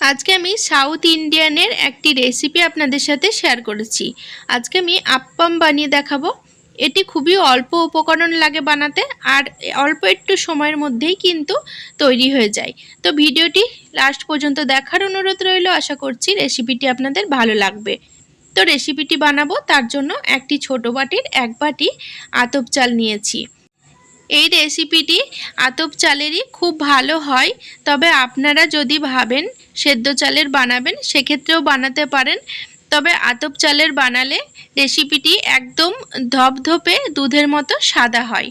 আজকে আমি সাউথ ইন্ডিয়ানের একটি রেসিপি আপনাদের সাথে শেয়ার করেছি। আজকে আমি আপ্পাম বানিয়ে দেখাবো। এটি খুবই অল্প উপকরণ লাগে বানাতে আর অল্প একটু সময়ের মধ্যেই কিন্তু তৈরি হয়ে যায়। তো ভিডিওটি লাস্ট পর্যন্ত দেখার অনুরোধ রইল, আশা করছি রেসিপিটি আপনাদের ভালো লাগবে। তো রেসিপিটি বানাবো, তার জন্য একটি ছোট বাটির এক বাটি আতপ চাল নিয়েছি। এই রেসিপিটি আতপ চালেরই খুব ভালো হয়, তবে আপনারা যদি ভাবেন সেদ্ধ চালের বানাবেন, সেক্ষেত্রেও বানাতে পারেন। তবে আতপ চালের বানালে রেসিপিটি একদম ধপধপে দুধের মতো সাদা হয়।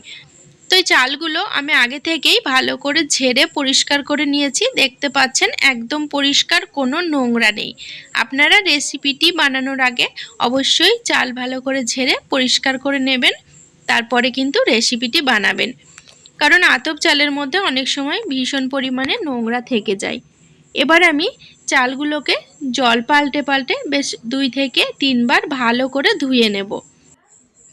তো এই চালগুলো আমি আগে থেকেই ভালো করে ঝেড়ে পরিষ্কার করে নিয়েছি। দেখতে পাচ্ছেন একদম পরিষ্কার, কোনো নোংরা নেই। আপনারা রেসিপিটি বানানোর আগে অবশ্যই চাল ভালো করে ঝেড়ে পরিষ্কার করে নেবেন, তারপরে কিন্তু রেসিপিটি বানাবেন। কারণ আতপ চালের মধ্যে অনেক সময় ভীষণ পরিমাণে নোংরা থেকে যায়। এবার আমি চালগুলোকে জল পাল্টে পাল্টে বেশ দুই থেকে তিনবার ভালো করে ধুয়ে নেব।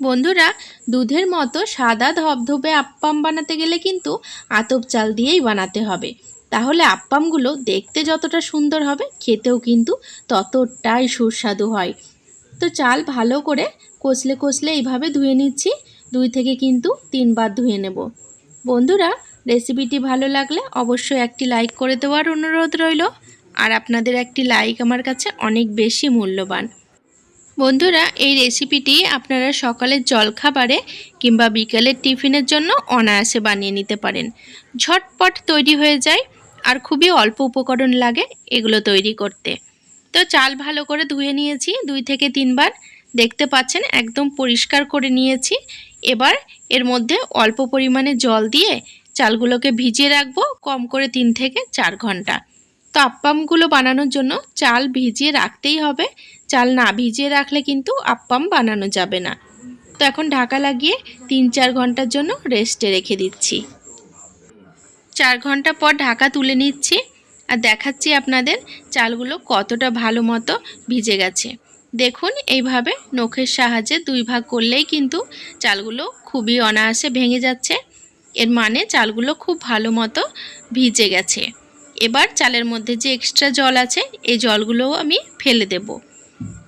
বন্ধুরা, দুধের মতো সাদা ধবধবে আপ্পাম বানাতে গেলে কিন্তু আতপ চাল দিয়েই বানাতে হবে। তাহলে আপ্পামগুলো দেখতে যতটা সুন্দর হবে, খেতেও কিন্তু ততটাই সুস্বাদু হয়। তো চাল ভালো করে কষলে কষলে এইভাবে ধুয়ে নিচ্ছি, দুই থেকে কিন্তু তিনবার ধুয়ে নেব। বন্ধুরা রেসিপিটি ভালো লাগলে অবশ্যই একটি লাইক করে দেওয়ার অনুরোধ রইল। আর আপনাদের একটি লাইক আমার কাছে অনেক বেশি মূল্যবান। বন্ধুরা, এই রেসিপিটি আপনারা সকালের জলখাবারে কিংবা বিকেলের টিফিনের জন্য অনায়াসে বানিয়ে নিতে পারেন। ঝটপট তৈরি হয়ে যায় আর খুবই অল্প উপকরণ লাগে এগুলো তৈরি করতে। তো চাল ভালো করে ধুয়ে নিয়েছি, দুই থেকে তিনবার। দেখতে পাচ্ছেন, একদম পরিষ্কার করে নিয়েছি। এবার এর মধ্যে অল্প পরিমাণে জল দিয়ে চালগুলোকে ভিজিয়ে রাখব কম করে তিন থেকে চার ঘণ্টা। তো আপ্পামগুলো বানানোর জন্য চাল ভিজিয়ে রাখতেই হবে। চাল না ভিজিয়ে রাখলে কিন্তু আপ্পাম বানানো যাবে না। তো এখন ঢাকা লাগিয়ে তিন চার ঘণ্টার জন্য রেস্টে রেখে দিচ্ছি। চার ঘণ্টা পর ঢাকা তুলে নিচ্ছি আর দেখাচ্ছি আপনাদের চালগুলো কতটা ভালো মতো ভিজে গেছে। দেখুন, এইভাবে নখের সাহায্যে দুই ভাগ করলেই কিন্তু চালগুলো খুবই অনায়াসে ভেঙে যাচ্ছে। এর মানে চালগুলো খুব ভালো মতো ভিজে গেছে। এবার চালের মধ্যে যে এক্সট্রা জল আছে, এই জলগুলোও আমি ফেলে দেব।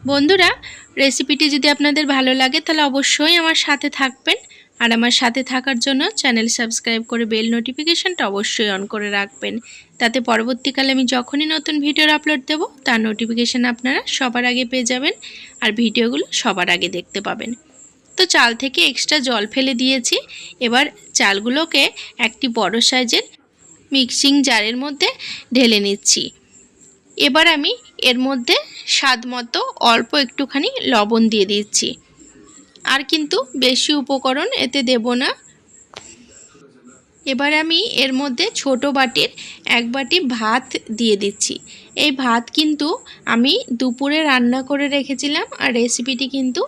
বন্ধুরা রেসিপিটি যদি আপনাদের ভালো লাগে, তাহলে অবশ্যই আমার সাথে থাকবেন। আর আমার সাথে থাকার জন্য চ্যানেল সাবস্ক্রাইব করে বেল নোটিফিকেশানটা অবশ্যই অন করে রাখবেন। তাতে পরবর্তীকালে আমি যখনই নতুন ভিডিওর আপলোড দেব, তার নোটিফিকেশান আপনারা সবার আগে পেয়ে যাবেন। আর ভিডিওগুলো সবার আগে দেখতে পাবেন। তো চাল থেকে এক্সট্রা জল ফেলে দিয়েছি। এবার চালগুলোকে একটি বড় সাইজের মিক্সিং জারের মধ্যে ঢেলে নিচ্ছি। এবার আমি এর মধ্যে স্বাদ মতো অল্প একটুখানি লবণ দিয়ে দিচ্ছি। আর কিন্তু বেশি উপকরণ এতে দেব না। এবার আমি এর মধ্যে ছোট বাটির এক বাটি ভাত দিয়ে দিচ্ছি। এই ভাত কিন্তু আমি দুপুরে রান্না করে রেখেছিলাম আর রেসিপিটি কিন্তু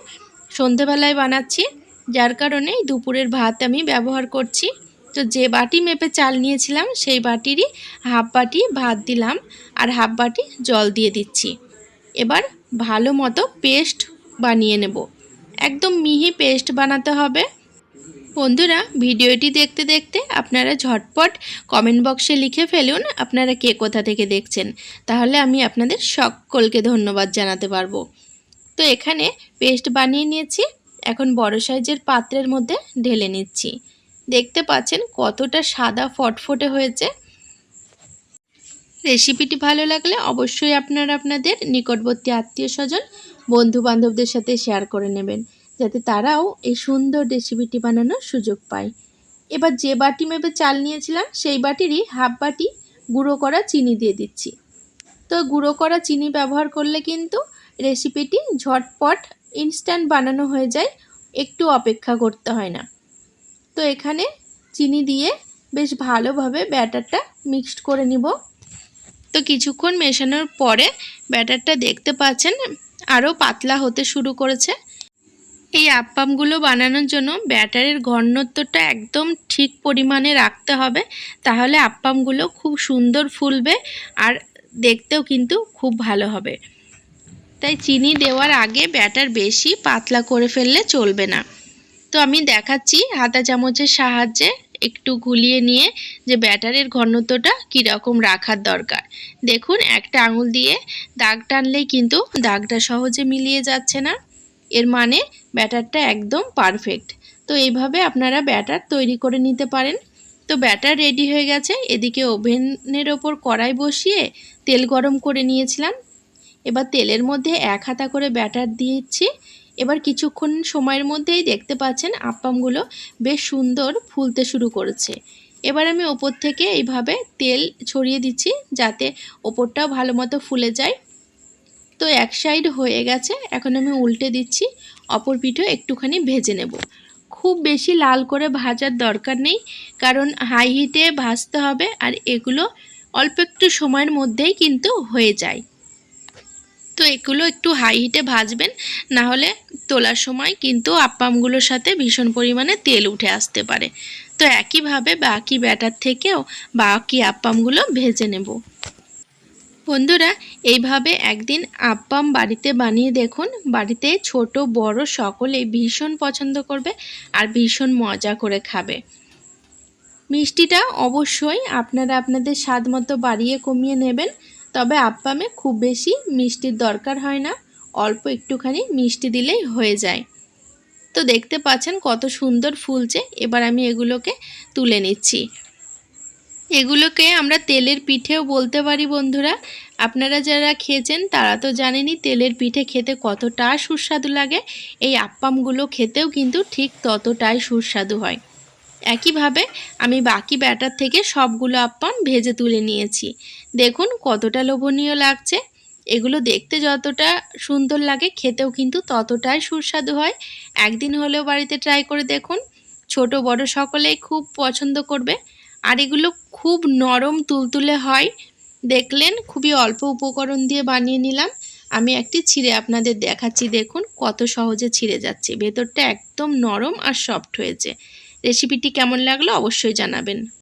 সন্ধেবেলায় বানাচ্ছি, যার কারণে দুপুরের ভাত আমি ব্যবহার করছি। তো যে বাটি মেপে চাল নিয়েছিলাম, সেই বাটিরই হাফ বাটি ভাত দিলাম আর হাফ বাটি জল দিয়ে দিচ্ছি। এবার ভালো মতো পেস্ট বানিয়ে নেব। একদম মিহি পেস্ট বানাতে হবে। বন্ধুরা, ভিডিওটি দেখতে দেখতে আপনারা ঝটপট কমেন্ট বক্সে লিখে ফেলুন, আপনারা কে কোথা থেকে দেখছেন? তাহলে আমি আপনাদের সকলকে ধন্যবাদ জানাতে পারব। তো এখানে পেস্ট বানিয়ে নিয়েছি। এখন বড় সাইজের পাত্রের মধ্যে ঢেলে নিচ্ছি। দেখতে পাচ্ছেন কতটা সাদা ফটফটে হয়েছে। রেসিপিটি ভালো লাগলে অবশ্যই আপনারা আপনাদের নিকটবর্তী আত্মীয় স্বজন বন্ধু বান্ধবদের সাথে শেয়ার করে নেবেন, যাতে তারাও এই সুন্দর রেসিপিটি বানানোর সুযোগ পায়। এবার যে বাটি মেপে চাল নিয়েছিলাম, সেই বাটিরই হাফ বাটি গুঁড়ো করা চিনি দিয়ে দিচ্ছি। তো গুঁড়ো করা চিনি ব্যবহার করলে কিন্তু রেসিপিটি ঝটপট ইনস্ট্যান্ট বানানো হয়ে যায়, একটু অপেক্ষা করতে হয় না। তো এখানে চিনি দিয়ে বেশ ভালোভাবে ব্যাটারটা মিক্সড করে নিব। তো কিছুক্ষণ মেশানোর পরে ব্যাটারটা দেখতে পাচ্ছেন আরও পাতলা হতে শুরু করেছে। এই আপ্পামগুলো বানানোর জন্য ব্যাটারের ঘনত্বটা একদম ঠিক পরিমাণে রাখতে হবে, তাহলে আপ্পামগুলো খুব সুন্দর ফুলবে আর দেখতেও কিন্তু খুব ভালো হবে। তাই চিনি দেওয়ার আগে ব্যাটার বেশি পাতলা করে ফেললে চলবে না। তো আমি দেখাচ্ছি হাতা চামচের সাহায্যে একটু গুলিয়ে নিয়ে যে ব্যাটারের ঘনত্বটা কীরকম রাখার দরকার। দেখুন, একটা আঙুল দিয়ে দাগ টানলেই কিন্তু দাগটা সহজে মিলিয়ে যাচ্ছে না। এর মানে ব্যাটারটা একদম পারফেক্ট। তো এইভাবে আপনারা ব্যাটার তৈরি করে নিতে পারেন। তো ব্যাটার রেডি হয়ে গেছে। এদিকে ওভেনের ওপর কড়াই বসিয়ে তেল গরম করে নিয়েছিলাম। এবার তেলের মধ্যে এক হাতা করে ব্যাটার দিয়েছি। এবার কিছুক্ষণ সময়ের মধ্যেই দেখতে পাচ্ছেন আপ্পামগুলো বেশ সুন্দর ফুলতে শুরু করেছে। এবার আমি ওপর থেকে এইভাবে তেল ছড়িয়ে দিচ্ছি যাতে ওপরটাও ভালো মতো ফুলে যায়। তো এক সাইড হয়ে গেছে, এখন আমি উল্টে দিচ্ছি, অপর পিঠও একটুখানি ভেজে নেব। খুব বেশি লাল করে ভাজার দরকার নেই, কারণ হাই হিটে ভাজতে হবে আর এগুলো অল্প একটু সময়ের মধ্যেই কিন্তু হয়ে যায়। তো এগুলো একটু হাই হিটে ভাজবেন না হলে তোলার সময় কিন্তু আপ্পামগুলোর সাথে ভীষণ পরিমাণে তেল উঠে আসতে পারে। তো একইভাবে বাকি ব্যাটার থেকেও বাকি আপ্পামগুলো ভেজে নেব। বন্ধুরা, এইভাবে একদিন আপ্পাম বাড়িতে বানিয়ে দেখুন, বাড়িতে ছোট, বড় সকলেই ভীষণ পছন্দ করবে আর ভীষণ মজা করে খাবে। মিষ্টিটা অবশ্যই আপনারা আপনাদের স্বাদ মতো বাড়িয়ে কমিয়ে নেবেন। তবে আপ্পামে খুব বেশি মিষ্টির দরকার হয় না, অল্প একটুখানি মিষ্টি দিলেই হয়ে যায়। তো দেখতে পাচ্ছেন কত সুন্দর ফুলছে এবার আমি এগুলোকে তুলে নিচ্ছি। এগুলোকে আমরা তেলের পিঠেও বলতে পারি বন্ধুরা। আপনারা যারা খেয়েছেন তারা তো জানেনই তেলের পিঠে খেতে কতটা সুস্বাদু লাগে। এই আপ্পামগুলো খেতেও কিন্তু ঠিক ততটাই সুস্বাদু হয়। একইভাবে আমি বাকি ব্যাটার থেকে সবগুলো আপ্পাম ভেজে তুলে নিয়েছি। দেখুন কতটা লোভনীয় লাগছে। এগুলো দেখতে যতটা সুন্দর লাগে, খেতেও কিন্তু ততটাই সুস্বাদু হয়। একদিন হলেও বাড়িতে ট্রাই করে দেখুন। ছোট, বড় সকলেই খুব পছন্দ করবে। আর এগুলো খুব নরম, তুলতুলে হয়। দেখলেন খুবই অল্প উপকরণ দিয়ে বানিয়ে নিলাম। আমি একটি ছিঁড়ে আপনাদের দেখাচ্ছি। দেখুন কত সহজে ছিঁড়ে যাচ্ছে। ভেতরটা একদম নরম আর সফট হয়েছে। রেসিপিটি কেমন লাগল অবশ্যই জানাবেন।